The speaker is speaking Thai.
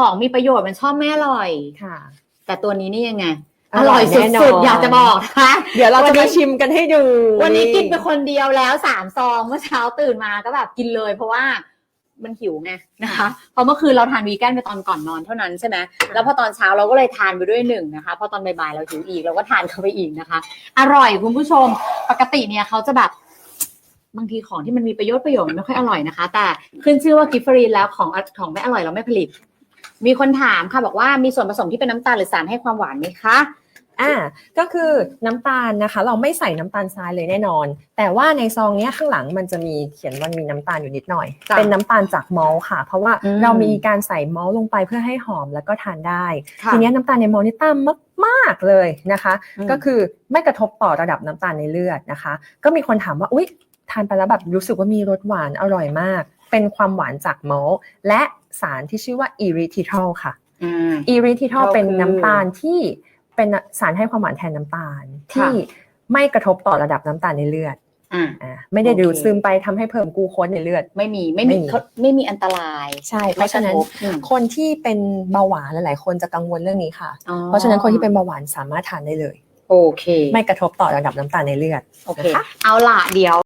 ของมีประโยชน์มันชอบไม่อร่อยค่ะ แต่ตัวนี้นี่ยังไงออร่ร่ออยยแน่นอนสุดๆอยากจะบอกนะคะ เดี๋ยวเราวัจะนนี้มาชิมกันให้ดูวันนี้กินไปคนเดียวแล้วสามซองเมื่อเช้าตื่นมาก็แบบกินเลย เพราะว่ามันหิวไงนะคะเพราะเมื่อคืนเราทานวีแกนไปตอนก่อนนอนเท่านั้นใช่ไหมแล้วพอตอนเช้าเราก็เลยทานไปด้วยหนึ่งนะคะพอตอนบ่ายๆเราหิวอีกเราก็ทานเข้าไปอีกนะคะ อร่อยคุณผู้ชมปกติเนี่ยเขาจะแบบ บางทีของที่มันมีประโยชน์ประโยชน์มันไม่ค่อยอร่อยนะคะ แต่ขึ้นชื่อว่ากิฟฟรีนแล้วของของไม่อร่อยเราไม่ผลิต มีคนถามค่ะบอกว่ามีส่วนผสมที่เป็นน้ำตาลหรือสารให้ความหวานไหมคะอ่าก็คือน้ำตาลนะคะ เราไม่ใส่น้ำตาลทรายเลยแน่นอน แต่ว่าในซองเนี้ยข้างหลังมันจะมีเขียนว่ามีน้ำตาลอยู่นิดหน่อยจ้ะเป็นน้ำตาลจากมอลต์ค่ะ เพราะว่าอืมเรามีการใส่มอลต์ลงไปเพื่อให้หอมแล้วก็ทานได้ค่ะทีเนี้ยน้ำตาลในมอลต์นี่ต่ำมากๆเลยนะคะอืมก็คือไม่กระทบต่อระดับน้ำตาลในเลือดนะคะ ก็มีคนถามว่าอุ๊ยทานไปแล้วแบบรู้สึกว่ามีรสหวานอร่อยมาก เป็นความหวานจากมอลต์และ สารที่ชื่อว่าอิริทิทอลค่ะอืมอีริทิทอลก็คือเป็นน้ำตาลที่เป็นสารให้ความหวานแทนน้ำตาลค่ะที่ไม่กระทบต่อระดับน้ำตาลในเลือดอ่าอ่าไม่ได้โอเคดูดซึมไปทำให้เพิ่มกลูโคสในเลือด ไม่มีไม่มีไม่มีเขาไม่มีอันตรายใช่ เพราะฉะนั้นไม่กทบอืมคนที่เป็นเบาหวานหลายๆคนจะกังวลเรื่องนี้ค่ะอ๋อเพราะฉะนั้นคนที่เป็นเบาหวานสามารถทานได้เลย โอเค ไม่กระทบต่อระดับน้ำตาลในเลือดโอเคนะคะเอาล่ะเดี๋ยว